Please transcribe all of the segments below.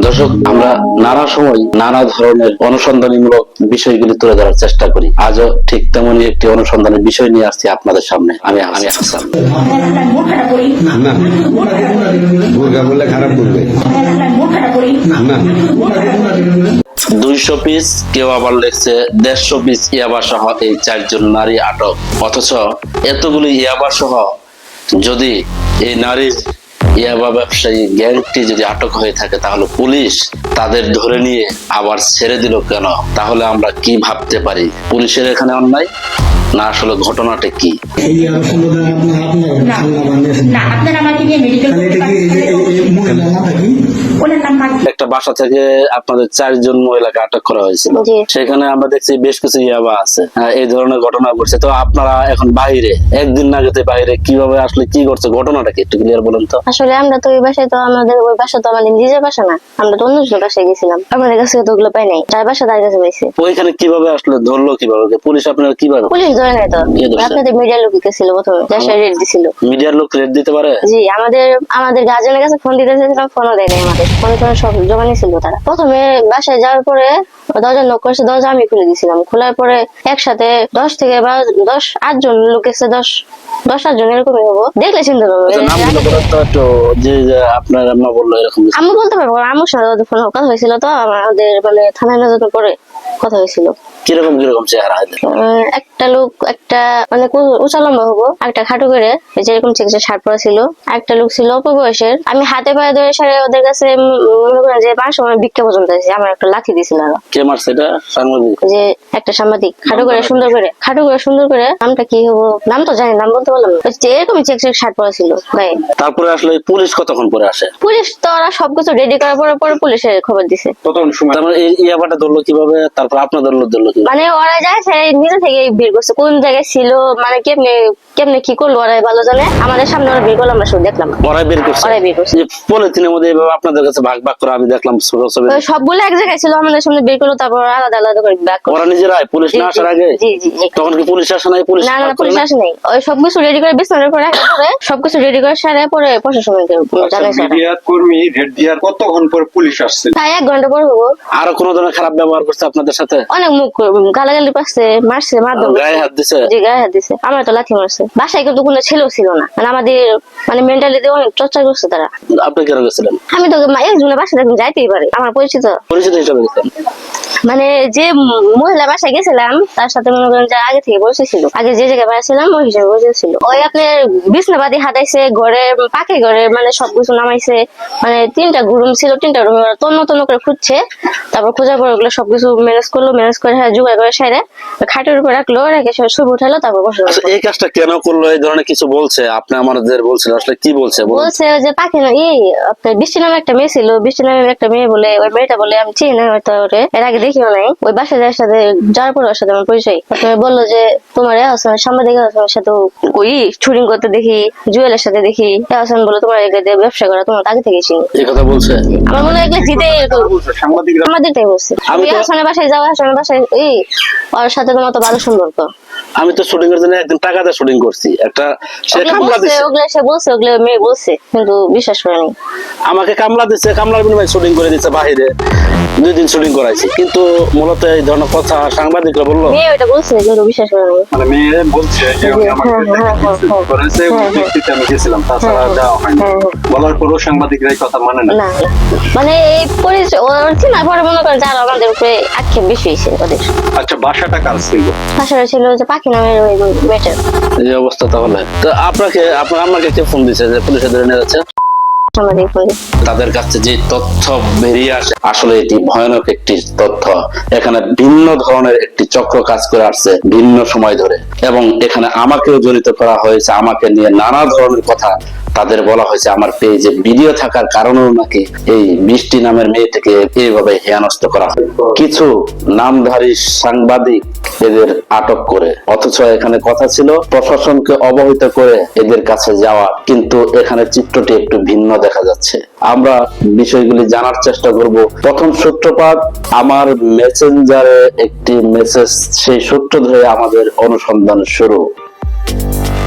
দর্শক আমরা নানা সময় নানা ধরনের অনুসন্ধানীমূলক বিষয়গুলি তুলে ধরার চেষ্টা করি। আজও ঠিক তেমনই একটি অনুসন্ধানের বিষয় নিয়ে আসছি আপনাদের সামনে। আমি আমি হাসান। বললে খারাপ বলবে দুইশো পিস কেউ আবার লেখছে দেড়শো পিস ইয়াবা সহ এই চারজন নারী আটক। অথচ এতগুলি ইয়াবা সহ যদি এই নারীর ইয়াবা ব্যবসায়ী গ্যাংটি যদি আটক হয়ে থাকে তাহলে পুলিশ তাদের ধরে নিয়ে আবার ছেড়ে দিল কেন তাহলে আমরা কি ভাবতে পারি পুলিশের এখানে অন্যায় না আসলে ঘটনাটা কি এই সম্বোধন আপনার আপনার না আল্লাহ বানিয়েছেন না আপনার আমাকে নিয়ে মেডিকেল একটা বাসা থেকে আপনাদের চারজন মহিলাকে আটক করা হয়েছিল। সেখানে আমরা দেখছি বেশ কিছু ইয়াবা আছে। হ্যাঁ, এই ধরনের ঘটনা ঘটছে। তো আপনারা এখন বাইরে একদিন না গেতে বাইরে কীভাবে আসলে কি করছে ঘটনাটা কি একটু ক্লিয়ার বলেন তো? আসলে আমরা তো ওই বাসায় তো আমাদের ওই বাসা তো আমাদের নিজের বাসা না। আমরা তো অন্য বাসায় গেছিলাম। আমাদের কাছে তো ওগুলো পাই নাই। বাসা তার কাছে পাইছি। ওইখানে কীভাবে আসলে ধরলো কীভাবে? পুলিশ আপনারা কীভাবে পুলিশ ধরে নাই তো। আপনাদের মিডিয়ার লোক ছিল প্রথমে যার রেড দিছিল। মিডিয়ার লোক রেড দিতে পারে? জি আমাদের আমাদের গার্জেনের কাছে ফোন দিতে চেয়েছিলাম ফোনও দেয়নি আমাদের। ফোনে ফোনে সব জমা নিয়েছিল তারা। প্রথমে বাসায় যাওয়ার পরে দরজা নক করেছে দরজা আমি খুলে দিয়েছিলাম খোলার পরে একসাথে দশ থেকে বা দশ আটজন লোক এসে দশ দশ আটজন এরকমই হব। দেখলে চিন্তা করব আচ্ছা, আপনার আম্মা বলল এরকম আমি বলতে পারব আমার সাথে ফোন কথা হয়েছিল তো আমাদের মানে থানায় নজর পরে কথা হয়েছিল। কীরকম কীরকম চেহারা এদের? একটা লোক একটা মানে উঁচা লম্বা হব একটা খাটো করে যেরকম পরা ছিল। একটা লোক ছিল অল্প বয়সের। আমি হাতে পায়ে ধরে সারে ওদের কাছে মনে করেন যে পাঁচশো মানে ভিক্ষা পর্যন্ত আছে আমার একটা লাঠি দিছিল আরও। কে মারছে এটা? সাংবাদিক? যে একটা সাংবাদিক খাটো করে সুন্দর করে খাটো করে সুন্দর করে নামটা কি হব? নাম তো জানি নাম বলতে পারলাম যে এরকম চেক চেক শার্ট পরা ছিল ভাই। তারপরে আসলে পুলিশ কতক্ষণ পরে আসে? পুলিশ তো ওরা সবকিছু রেডি করার পরে পরে পুলিশের খবর দিছে। তারপরে এই ইয়াবাটা ধরলো কীভাবে? তারপর আপনাদের লোক ধরলো মানে ওরা যায় সে নিজে থেকে বের করছে কোন জায়গায় ছিল মানে কেমনে কেমনে কি করল ওরা ভালো জানে? আমাদের সামনে ওরা বের করল আমরা শুধু দেখলাম। ওরাই বের করছে? ওরাই বের করছে। পলিথিনের মধ্যে এভাবে আপনাদের কাছে ভাগ ভাগ করে আমি দেখলাম ছোট ছবি। সবগুলো এক জায়গায় ছিল আমাদের সামনে বের করল তারপর আলাদা আলাদা করে ব্যাক করল। ওরা নিজেরাই? পুলিশ না আসার আগে? জি জি তখন কি পুলিশ আসে নাই? পুলিশ না না পুলিশ আসে নাই। ওই সবকিছু রেডি করে বিছানার উপর রাখার পরে সবকিছু রেডি করে সারে পরে প্রশাসনকে ওরা। মিডিয়া কর্মী রেড দিয়ার কতক্ষণ পর পুলিশ আসছে? তাই এক ঘণ্টা পর হব। আরও কোনো ধরনের খারাপ ব্যবহার করছে আপনাদের সাথে? অনেক মুখ গালাগালি পাচ্ছে মারছে মারধর গায়ে হাত দিছে? জি গায়ে হাত দিছে। আমার তো লাথি মারছে। বাসায় কিন্তু কোনো ছেলেও ছিল না। মানে আমাদের মানে মেন্টালিটি অনেক চর্চা করছে তারা। আপনি কেন গেছিলেন? আমি তো একজনের বাসায় দেখুন যাইতেই পারে। আমার পরিচিত। পরিচিত হিসাবে গেছেন মানে যে মহিলা বাসায় গেছিলাম তার সাথে মনে করেন যে আগে থেকে পরিচয় ছিল। আগে যে জায়গায় বাড়াছিলাম ওই হিসাবে পরিচয় ছিল। ওই আপনার বিছনাবাদি হাতাইছে ঘরে পাখি ঘরে মানে সবকিছু নামাইছে। মানে তিনটা রুম ছিল তিনটা রুমে তন্ন তন্ন করে খুঁজছে। তারপর খোঁজার পর ওগুলো সবকিছু ম্যানেজ করল ম্যানেজ করে হ্যাঁ জোগাড় করে সাইডে খাটের উপর রাখল সব শুভ উঠালো তারপর বসে আচ্ছা এই কাজটা কেন করল? এই ধরনের কিছু বলছে? আপনি আমাদের বলছিল আসলে কি বলছে? বলছে যে পাখি না এই আপনার বৃষ্টি নামে একটা মেয়ে ছিল বৃষ্টি নামে একটা মেয়ে বলে ওই মেয়েটা বলে আমি চিনি না হয়তো ওরে এর আগে দেখিও নাই। ওই বাসায় যাওয়ার সাথে যাওয়ার পর ওর সাথে আমার পরিচয়। বলল যে তোমার এ হাসান সাংবাদিক হাসানের সাথে ওই শুটিং করতে দেখি জুয়েলের সাথে দেখি। এ হাসান বলে তোমার এগুলো দিয়ে ব্যবসা করা তোমার আগে থেকে চিনি। এই কথা বলছে? আমার মনে হয় এগুলো জিতে আমাদের তাই বলছে। আমি আমি হাসানের বাসায় যাওয়া হাসানের বাসায় এই ওর সাথে তোমার তো ভালো সম্পর্ক। আমি তো শুটিং এর জন্য একদিন টাকা দিয়ে শুটিং করছি। একটা সে কামলা দিছে। ওগুলো সে বলছে ওগুলো মেয়ে বলছে কিন্তু বিশ্বাস করেনি আমাকে কামলা দিচ্ছে কামলার বিনিময়ে শুটিং করে দিচ্ছে বাহিরে। দুই দিন শুটিং করাইছি। কিন্তু মূলত এই ধরনের কথা সাংবাদিকরা বলল। মেয়ে ওইটা বলছে কিন্তু বিশ্বাস করেনি মানে মেয়ে বলছে যে উনি আমাকে হ্যাঁ, হ্যাঁ, হ্যাঁ, হ্যাঁ। করেছে ওই হ্যাঁ, হ্যাঁ। ভিত্তিতে আমি গেছিলাম। তাছাড়া হ্যাঁ, যাওয়া হয়নি। হ্যাঁ, হ্যাঁ। বলার পরও সাংবাদিকরা এই কথা মানে না। মানে এই পরিচয় ওর চিনা পরে মনে করেন যারা আমাদের উপরে আক্ষেপ বেশি হয়েছে ওদের। আচ্ছা বাসাটা কার ছিল? পাশাপাশি ছিল যে এই অবস্থা তাহলে। তো আপনাকে আপনার আমাকে কে ফোন দিছে যে পুলিশে ধরে নিয়ে যাচ্ছে। তাদের কাছে যে তথ্য বেরিয়ে আসে আসলে এটি ভয়ানক একটি তথ্য। এখানে ভিন্ন ধরনের একটি চক্র কাজ করে আসছে ভিন্ন সময় ধরে। এবং এখানে আমাকেও জড়িত করা হয়েছে আমাকে নিয়ে নানা ধরনের কথা তাদের বলা হয়েছে আমার পেজে ভিডিও থাকার কারণেও নাকি এই বৃষ্টি নামের মেয়েটিকে এইভাবে হেয়ানস্ত করা হয়। কিছু নামধারী সাংবাদিক এদের আটক করে, অথচ এখানে কথা ছিল প্রশাসনকে অবহিত করে এদের কাছে যাওয়া, কিন্তু এখানে চিত্রটি একটু ভিন্ন দেখা যাচ্ছে। আমরা বিষয়গুলি জানার চেষ্টা করব। প্রথম সূত্রপাত, আমার মেসেঞ্জারে একটি মেসেজ সেই সূত্র ধরে আমাদের অনুসন্ধান শুরু।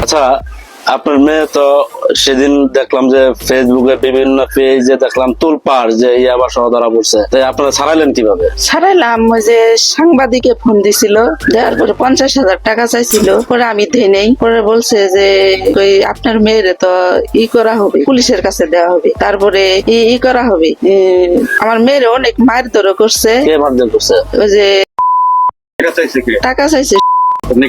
আচ্ছা আপনার মেয়ে তো সেদিন দেখলাম যে ফেসবুকে বিভিন্ন পেজে দেখলাম তুলপার যে ইয়াবা সহ ধরা পড়ছে। তাই আপনারা ছাড়াইলেন কীভাবে? ছাড়াইলাম ওই যে সাংবাদিকে ফোন দিছিল দেওয়ার পরে পঞ্চাশ হাজার টাকা চাইছিল। পরে আমি দেই নেই পরে বলছে যে ওই আপনার মেয়েরে তো ই করা হবে পুলিশের কাছে দেওয়া হবে। তারপরে ই ই করা হবে। আমার মেয়ের অনেক মারধরও করছে। কে মারধর করছে? ওই যে টাকা চাইছে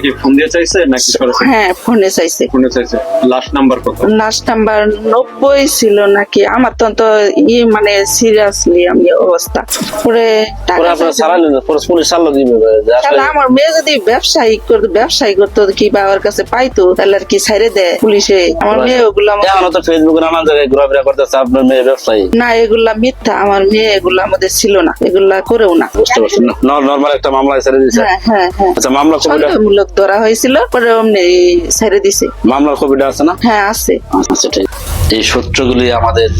কি টাকা ফোন দিয়ে চাইছে নাকি সরাসরি? হ্যাঁ ফোনে চাইছে। ফোনে চাইছে। লাস্ট নাম্বার কত? লাস্ট নাম্বার নব্বই ছিল নাকি? আমার তো তো ই মানে সিরিয়াসলি আমি অবস্থা। পরে টাকা আপনারা চাইছে। পরে পুলিশ ছাড়লো কীভাবে তাহলে আমার মেয়ে যদি ব্যবসায়ী করতো ব্যবসায়ী করতো কি বা ওর কাছে পাইতো তাহলে আর কি ছাইড়ে দেয় পুলিশে? আমার মেয়ে ওগুলা এখনও তো ফেসবুকে নানান জায়গায় ঘোরাফেরা করতেছে আপনার মেয়ে ব্যবসায়ী। না এগুলা মিথ্যা। আমার মেয়ে এগুলা আমাদের ছিল না। এগুলা করেও না। বুঝতে পারছেন নর্মাল একটা মামলা ছেড়ে দিয়েছে। হ্যাঁ হ্যাঁ হ্যাঁ। আচ্ছা মামলা সন্দেহমূলক ধরা হয়েছিল পরে অমনি ছেড়ে দিছে। মামলার কপিটা আছে না? হ্যাঁ আছে। আচ্ছা ঠিক। এই সূত্রগুলি আমাদের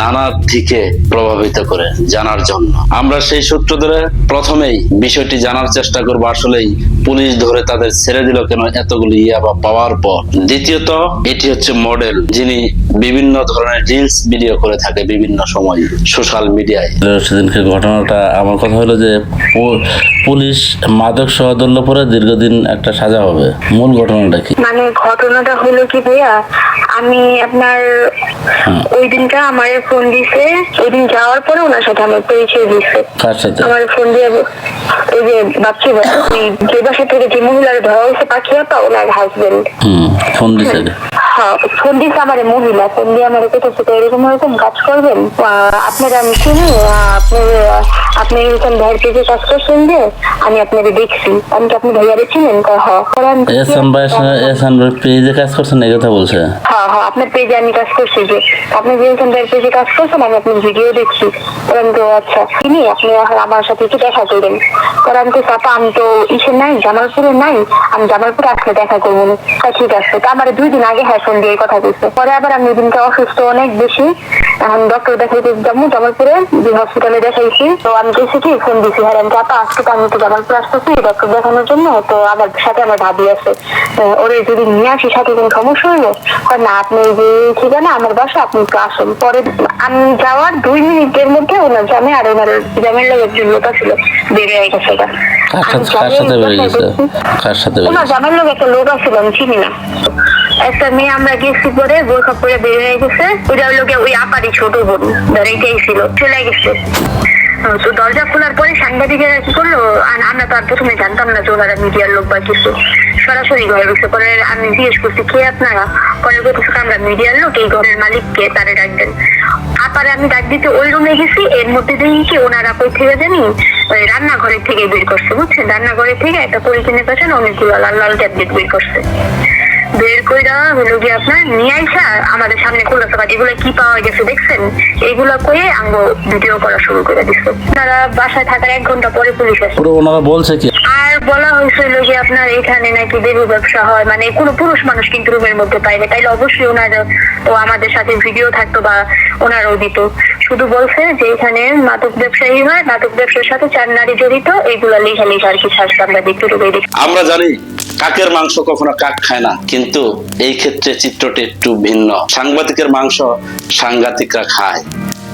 নানা দিকে প্রভাবিত করে জানার জন্য। আমরা সেই সূত্র ধরে প্রথমেই বিষয়টি জানার চেষ্টা করব। আসলেই পুলিশ ধরে তাদের ছেড়ে দিল কেন? এতগুলি ইয়াবা পাওয়ার পর। দ্বিতীয়ত এটি হচ্ছে মডেল যিনি বিভিন্ন ধরনের রিলস ভিডিও করে থাকে বিভিন্ন সময় সোশ্যাল মিডিয়ায়। সেদিনকে ঘটনাটা আমার কথা হলো যে পুলিশ মাদক সহ ধরলে পরে দীর্ঘদিন একটা সাজা হবে। মূল ঘটনাটা কি? মানে ঘটনাটা হলো কি ভাইয়া আমি আপনার ওই দিনটা আমার ফোন দিছে ওই দিন যাওয়ার পরে ওনার সাথে আমার পরিচয় দিছে। আমার ফোন দিয়ে ওই যে বাচ্চা ওই যে বাসা থেকে যে মহিলার ধরা হয়েছে পাখি আপা ওনার হাজবেন্ড ফোন দিছে আমার মহিলা আমার কোথাও তো এরকম এরকম কাজ করবেন? আপনারা আমি চিনি আপনি আপনি এরকম ভাইয়ের পেজে কাজ করছেন যে আমি আপনাকে দেখছি। আমি কি আপনি ভাইয়ারে চিনেন কয়, হ পরে আমি বলছি, এসান ভাই এসান ভাই পেজে কাজ করছেন এই কথা বলছে? হ্যাঁ হ্যাঁ আপনার পেজে আমি কাজ করছি যে আপনি যে ভাইয়ের পেজে কাজ করছেন আমি আপনার ভিডিও দেখছি। আমি তো আচ্ছা চিনি আপনি আমার সাথে একটু দেখা করবেন আমি তো চাপা আমি তো ইসে নাই জামালপুরে নাই আমি জামালপুরে আসলে দেখা করব। না ঠিক আছে তা আমার দুই দিন আগে হ্যাঁ ফোন দিয়ে কথা বলছে। পরে আবার আমি দিনটা অসুস্থ অনেক বেশি। এখন ডক্টর দেখাইতে যাব জামালপুরে যে হসপিটালে দেখাইছি। তো আমি কেছি কি ফোন দিছি হ্যাঁ আমি চাপা আজকে তো আমি তো জামালপুর আসতেছি ডক্টর দেখানোর জন্য তো আমার সাথে আমার ভাবি আছে। ওরে যদি নিয়ে আসি সাথে কোনো সমস্যা হইল? না আপনি যে ঠিকানা আমার বাসা আপনি একটু আসুন। পরে আমি যাওয়ার দুই মিনিটের মধ্যে ওনার জামে আর ওনার জামের লোক একজন লোক ছিল বেরিয়ে গেছে ওটা। কার সাথে বেড়ে গেছে? কার সাথে ওনার জামার লোক একটা লোক আছিল আমি চিনি না। একটা মেয়ে আমরা গেছি পরে বোরখা পরে বের হয়ে গেছে। ওইটা হলো ওই আপারি ছোট বোন ধরে ছিল চলে গেছে। তো দরজা খোলার পরে সাংবাদিকেরা কি করল? আমরা তো আর প্রথমে জানতাম না যে ওনারা মিডিয়ার লোক বা কিছু। সরাসরি ঘরে ঢুকছে, পরে আমি জিজ্ঞেস করছি, কে আপনারা? পরে বলতেছে আমরা মিডিয়ার লোক, এই ঘরের মালিককে তারে ডাকবেন আপারে আমি ডাক দিতে ওই রুমে গেছি, এর মধ্যে দেখি কি ওনারা কই থেকে জানি, ওই রান্নাঘরের থেকে বের করছে, বুঝছেন? রান্নাঘরের থেকে একটা পলিথিনের পাশেন অনেকগুলো লাল লাল ট্যাবলেট বের করছে। বের কইরা হলো গিয়ে আপনার নিয়ে আইসা আমাদের সামনে খোলা সবাই এগুলো কি পাওয়া গেছে দেখছেন? এগুলো কয়ে আঙ্গ ভিডিও করা শুরু করে দিচ্ছে তারা বাসায় থাকার এক ঘণ্টা পরে পুলিশ আসে। ওনারা বলছে কি? আর বলা হয়েছিল যে আপনার এখানে নাকি দেবু ব্যবসা হয়। মানে কোনো পুরুষ মানুষ কিন্তু রুমের মধ্যে পাইবে তাইলে অবশ্যই ওনার ও আমাদের সাথে ভিডিও থাকতো বা ওনারও দিত। শুধু বলছে যে এখানে মাদক ব্যবসায়ী হয়, মাদক ব্যবসার সাথে চার নারী জড়িত এইগুলা লেখা লেখা আর কি ছাড়ছে আমরা দেখতে আমরা জানি কাকের মাংস কখনো কাক খায় না, কিন্তু এই ক্ষেত্রে চিত্রটি একটু ভিন্ন। সাংবাদিকের মাংস সাংঘাতিকরা খায়।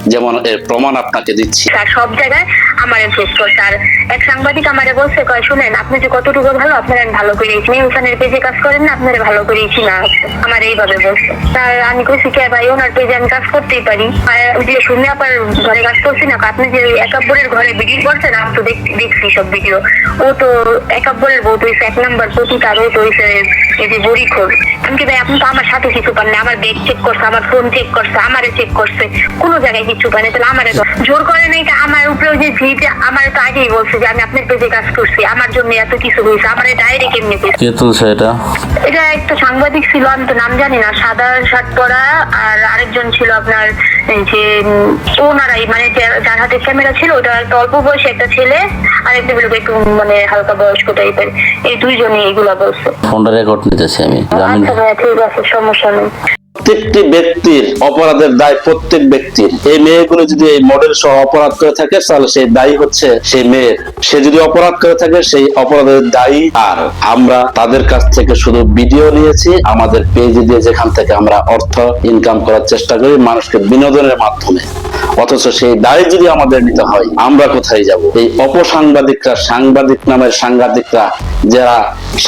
যেমন এর প্রমাণ আপনাকে দিচ্ছি। আর সব জায়গায় আমার ফেস করছে আর এক সাংবাদিক আমারে বলছে, কয়, শুনেন, আপনি যে কতটুকু ভালো, আপনার আমি ভালো করে। ওখানের পেজে কাজ করেন না, আপনার ভালো করে চিনা আছে আমার এইভাবে বলছে। তার আমি কইছি, কে ভাই, ওনার পেজে আমি কাজ করতেই পারি। আর যে শুনে আবার ঘরে কাজ করছি না, আপনি যে একাব্বরের ঘরে ভিডিও করছেন, আমি তো দেখ- দেখছি সব ভিডিও ও তো একাব্বরের বউ তো এক নাম্বার প্রতি তার ও তো এই যে বড়ি খোর আমি কি ভাই, আপনি তো আমার সাথে কিছু পান না? আমার ব্যাগ চেক করছে, আমার ফোন চেক করছে, আমারে চেক করছে। কোনো জায়গায় কিছু পান তাহলে আমারে। জোর করে নাই আমার উপরে যে ভিট আমার তো আগেই বলছে যে আমি আপনার পেজে কাজ করছি আমার জন্য এত কিছু হয়েছে আমার ডাইরেক্ট এমনি কে তুলছে এটা? এটা একটা সাংবাদিক ছিল আমি তো নাম জানি না সাদা শার্ট পরা আর আরেকজন ছিল আপনার যে ওনারাই মানে যার হাতে ক্যামেরা ছিল ওটা একটা অল্প বয়সী একটা ছেলে আর একটা লোক একটু মানে হালকা বয়স্ক টাইপের এই দুইজনই এগুলা বলছে। ফোনটা রেকর্ড নিতেছি আমি আচ্ছা ঠিক আছে সমস্যা নেই। প্রত্যেকটি ব্যক্তির অপরাধের দায় প্রত্যেক ব্যক্তির। এই মেয়েগুলো যদি এই মডেল সহ অপরাধ করে থাকে, তাহলে সেই দায়ী হচ্ছে সেই মেয়ের সে যদি অপরাধ করে থাকে, সেই অপরাধের দায়ী আর। আমরা তাদের কাছ থেকে শুধু ভিডিও নিয়েছি, আমাদের পেজে দিয়ে যেখান থেকে আমরা অর্থ ইনকাম করার চেষ্টা করি, মানুষকে বিনোদনের মাধ্যমে। অথচ সেই দায় যদি আমাদের নিতে হয়, আমরা কোথায় যাব? এই অপসাংবাদিকরা, সাংবাদিক নামের সাংবাদিকরা যারা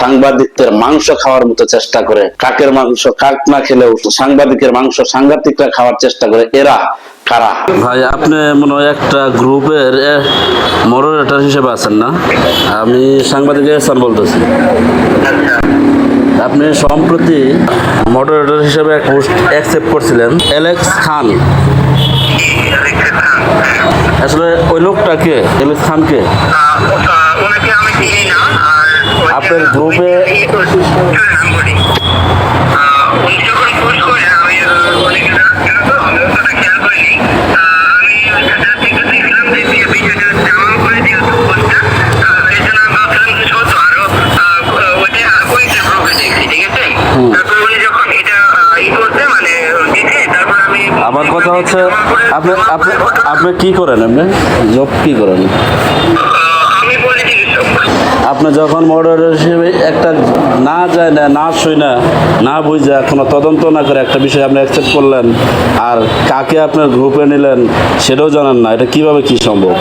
সাংবাদিকদের মাংস খাওয়ার মতো চেষ্টা করে কাকের মাংস কাক না খেলেও সাংবাদিকের মাংস সাংবাদিকরা খাওয়ার চেষ্টা করে এরা কারা? ভাই আপনি মনে হয় একটা গ্রুপের মডারেটর হিসেবে আছেন না? আমি সাংবাদিক এহসান বলতেছি। আপনি সম্প্রতি মডারেটর হিসেবে এক পোস্ট অ্যাকসেপ্ট করছিলেন এলেক্স খান। আসলে ওই লোকটা কে? এলেক্স খান কে? ওনাকে আমি চিনি না আর আপনার গ্রুপে আমার কথা হচ্ছে আপনি আপনি আপনি কি করেন আপনি? জব কি করেন? আমি আপনি যখন মর্ডার হিসেবে একটা না যায় না না শুই না না বুঝে কোনো তদন্ত না করে একটা বিষয় আপনি অ্যাকসেপ্ট করলেন আর কাকে আপনার গ্রুপে নিলেন সেটাও জানেন না, এটা কীভাবে কি সম্ভব?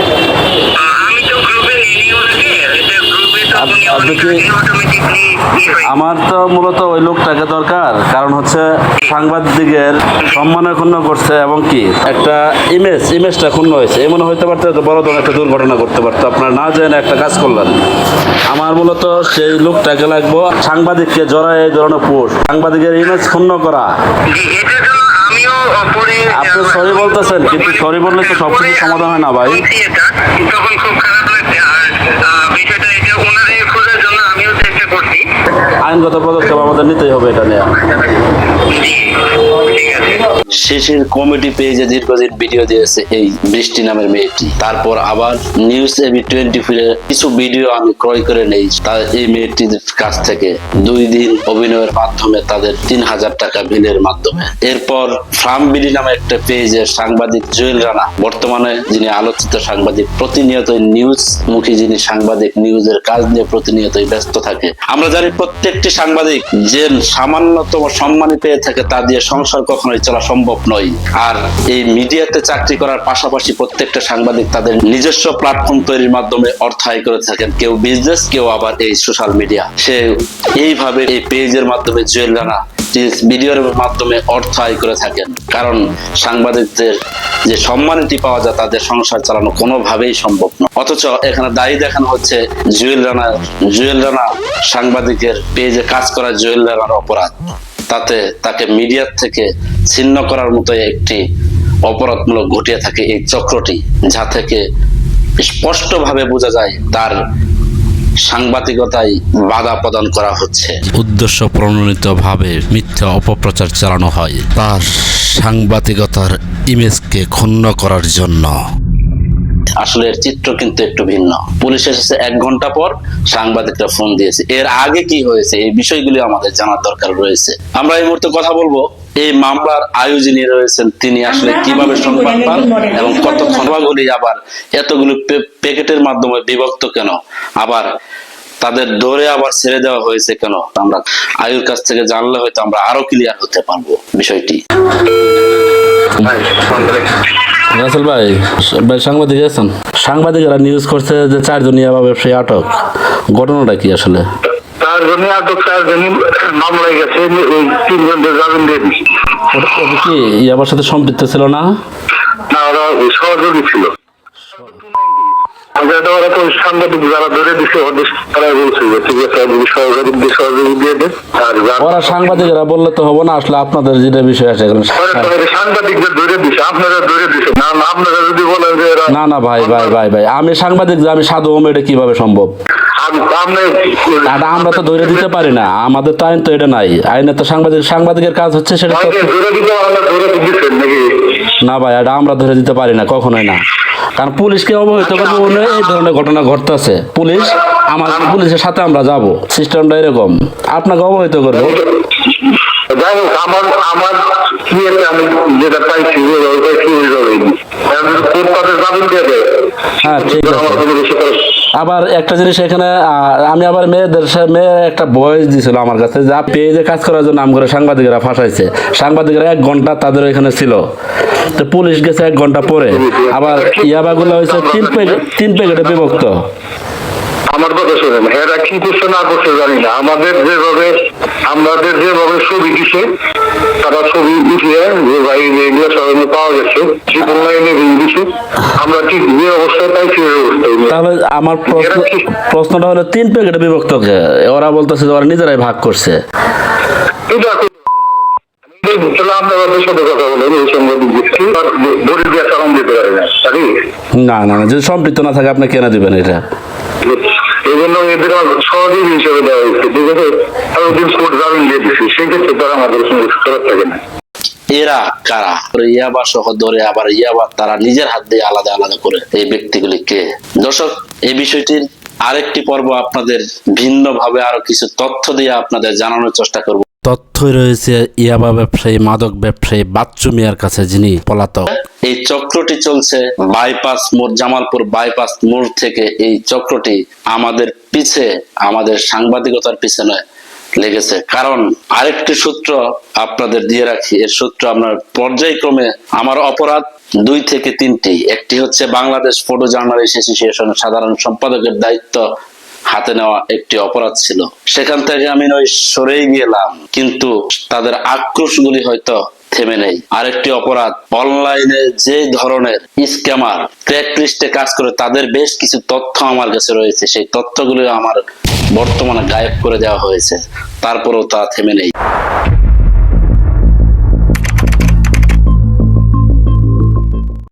আমার তো মূলত ওই লোকটাকে দরকার কারণ হচ্ছে সাংবাদিকের সম্মানের ক্ষুণ্ণ করছে এবং কি একটা ইমেজ ইমেজটা ক্ষুণ্ণ হয়েছে। এমন হইতে পারতো বড় ধরনের একটা দুর্ঘটনা করতে পারতো। আপনার না জেনে একটা কাজ করলেন। আমার মূলত সেই লোকটাকে লাগবো সাংবাদিককে জড়ায় এই ধরনের পোস্ট সাংবাদিকের ইমেজ ক্ষুণ্ণ করা। আপনি সরি বলতেছেন, কিন্তু সরি বললে তো সবকিছু সমাধান হয় না ভাই খারাপ লাগছে আর আহ, বিষয়টা এটা ওনারে খোঁজার জন্য আমিও চেষ্টা করছি আইনগত পদক্ষেপ আমাদের নিতেই হবে এটা নিয়ে। শেষের কমেডি পেজে দীর্ঘদিন ভিডিও দিয়েছে এই বৃষ্টি নামের মেয়েটি। তারপর আবার নিউজ এবি টোয়েন্টি ফোরের কিছু ভিডিও আমি ক্রয় করে নেই। তা এই মেয়েটির কাছ থেকে দুই দিন অভিনয়ের মাধ্যমে তাদের তিন হাজার টাকা বিলের মাধ্যমে। এরপর ফার্ম বিডি নামে একটা পেজের সাংবাদিক জুয়েল রানা, বর্তমানে যিনি আলোচিত সাংবাদিক প্রতিনিয়ত নিউজ মুখী যিনি সাংবাদিক নিউজের কাজ নিয়ে প্রতিনিয়তই ব্যস্ত থাকে। আমরা জানি প্রত্যেকটি সাংবাদিক যে সামান্যতম সম্মানী পেয়ে থাকে তা দিয়ে সংসার কখনোই চলা সম্ভব নয়। আর এই মিডিয়াতে চাকরি করার পাশাপাশি প্রত্যেকটা সাংবাদিক তাদের নিজস্ব প্ল্যাটফর্ম তৈরির মাধ্যমে অর্থ আয় করে থাকেন। কেউ বিজনেস কেউ আবার এই সোশ্যাল মিডিয়া সে এইভাবে এই পেজের মাধ্যমে জুয়েল রানা ভিডিওর মাধ্যমে অর্থ আয় করে থাকেন। কারণ সাংবাদিকদের যে সম্মানিতি পাওয়া যায়, তাদের সংসার চালানো কোনোভাবেই সম্ভব নয়। অথচ এখানে দায়ী দেখানো হচ্ছে জুয়েল রানা জুয়েল রানা সাংবাদিকের পেজে কাজ করা জুয়েল রানার অপরাধ। তাতে তাকে মিডিয়ার থেকে ছিন্ন করার মতো একটি অপরাধমূলক ঘটিয়ে থাকে এই চক্রটি, যা থেকে স্পষ্টভাবে বোঝা যায় তার সাংবাদিকতায় বাধা প্রদান করা হচ্ছে। উদ্দেশ্য প্রণোদিতভাবে মিথ্যা অপপ্রচার চালানো হয় তার সাংবাদিকতার ইমেজকে ক্ষুণ্ণ করার জন্য। আসলে এর চিত্র কিন্তু একটু ভিন্ন। পুলিশ এসেছে এক ঘণ্টা পর সাংবাদিকরা ফোন দিয়েছে। এর আগে কি হয়েছে এই বিষয়গুলি আমাদের জানার দরকার রয়েছে। আমরা এই মুহূর্তে কথা বলব এই মামলার আয়োজনী রয়েছেন তিনি আসলে কীভাবে সংবাদ পান এবং কত খনবাগুলি আবার এতগুলো প্যাকেটের মাধ্যমে বিভক্ত কেন? আবার তাদের ধরে আবার ছেড়ে দেওয়া হয়েছে কেন? আমরা আয়ুর কাছ থেকে জানলে হয়তো আমরা আরও ক্লিয়ার হতে পারব বিষয়টি। রাসেল ভাই ভাই সাংবাদিক আছেন? সাংবাদিকরা নিউজ করছে যে চারজন ইয়াবা ব্যবসায়ী আটক। ঘটনাটা কি আসলে? তার জন্য আটক তার জন্য মামলায় গেছে ওই জামিন দিয়ে দিচ্ছে কি ইয়াবার সাথে সম্পৃক্ত ছিল না? না ওরা সহযোগী ছিল। যেটা ওরা তো সাংবাদিক যারা ধরে দিছে ওদের তারা বলছে যে ঠিক আছে সহযোগী সহযোগী দিয়ে দেন। আর ওরা সাংবাদিকরা বললে তো হবে না আসলে আপনাদের যেটা বিষয় আছে এখন। সাংবাদিকদের ধরে দিছে আপনারা ধরে দিছে। না না আপনারা যদি বলেন যে না না ভাই ভাই ভাই ভাই আমি সাংবাদিক যে আমি সাধু হম এটা কীভাবে সম্ভব? এটা আমরা তো ধরে দিতে পারি না। আমাদের তো আইন তো এটা নাই। আইনে তো সাংবাদিক সাংবাদিকের কাজ হচ্ছে সেটা তো না ভাই এটা আমরা ধরে দিতে পারি না কখনোই না। কারণ পুলিশকে অবহিত করব মনে এই ধরনের ঘটনা ঘটতেছে। পুলিশ আমার পুলিশের সাথে আমরা যাব। সিস্টেমটা এরকম। আপনাকে অবহিত করব। যাই হোক আমার আমার কি একটা আমি যেটা পাইছি ওইটা কি হয়ে যাবে কোর্ট তাদের জামিন দিয়ে দেয় হ্যাঁ ঠিক আছে। আবার একটা জিনিস এখানে আমি আবার মেয়েদের মেয়ে একটা বয়স দিছিল আমার কাছে যা পেজে কাজ করার জন্য নাম করে সাংবাদিকরা ফাঁসাইছে। সাংবাদিকরা এক ঘণ্টা তাদের এখানে ছিল। তো পুলিশ গেছে এক ঘণ্টা পরে। আবার ইয়াবাগুলো হয়েছে তিন প্যাকেট তিন প্যাকেটে বিভক্ত। আমার কথা শোনেন এরা কি করছে না করছে জানি না। আমাদের যেভাবে আমাদের যেভাবে ছবি দিছে তারা ছবি উঠিয়ে যে ভাই এগুলো সবাই পাওয়া গেছে জীবন লাইনে দিছে আমরা ঠিক যে অবস্থায় ওই অবস্থায় তাহলে আমার প্রশ্ন প্রশ্নটা হলো তিন প্যাকেটে বিভক্ত ওরা বলতেছে ওরা নিজেরাই ভাগ করছে। এটা না না যদি সম্পৃক্ত না থাকে আপনি কেন দিবেন এটা? এই জন্য এদের সহযোগী হিসেবে দেওয়া হয়েছে। ঠিক আছে আর ওদিন কোর্ট জামিন দিয়ে দিচ্ছে। সেক্ষেত্রে তারা আমাদের সঙ্গে খারাপ থাকে না। এরা কারা? ইয়াবা সহ ধরে আবার ইয়াবা তারা নিজের হাত দিয়ে আলাদা আলাদা করে এই ব্যক্তিগুলি কে? দর্শক এই বিষয়টির আরেকটি পর্ব আপনাদের ভিন্ন ভাবে আরও কিছু তথ্য দিয়ে আপনাদের জানানোর চেষ্টা করব। তথ্যই রয়েছে ইয়াবা ব্যবসায়ী মাদক ব্যবসায়ী বাচ্চু মিয়ার কাছে যিনি পলাতক। এই চক্রটি চলছে বাইপাস মোড়, জামালপুর বাইপাস মোড় থেকে এই চক্রটি আমাদের পিছে, আমাদের সাংবাদিকতার পিছনে লেগেছে। কারণ আরেকটি সূত্র আপনাদের দিয়ে রাখি, এর সূত্র আপনার পর্যায়ক্রমে আমার অপরাধ দুই থেকে তিনটি। একটি হচ্ছে বাংলাদেশ ফটো জার্নালিস্ট অ্যাসোসিয়েশন সাধারণ সম্পাদকের দায়িত্ব হাতে নেওয়া একটি অপরাধ ছিল। সেখান থেকে আমি নয় সরেই গেলাম। কিন্তু তাদের আক্রোশগুলি হয়তো থেমে নেই। আরেকটি অপরাধ, অনলাইনে যে ধরনের স্ক্যামার ক্র্যাক লিস্টে কাজ করে তাদের বেশ কিছু তথ্য আমার কাছে রয়েছে। সেই তথ্যগুলো আমার বর্তমানে গায়েব করে দেওয়া হয়েছে। তারপরেও তা থেমে নেই।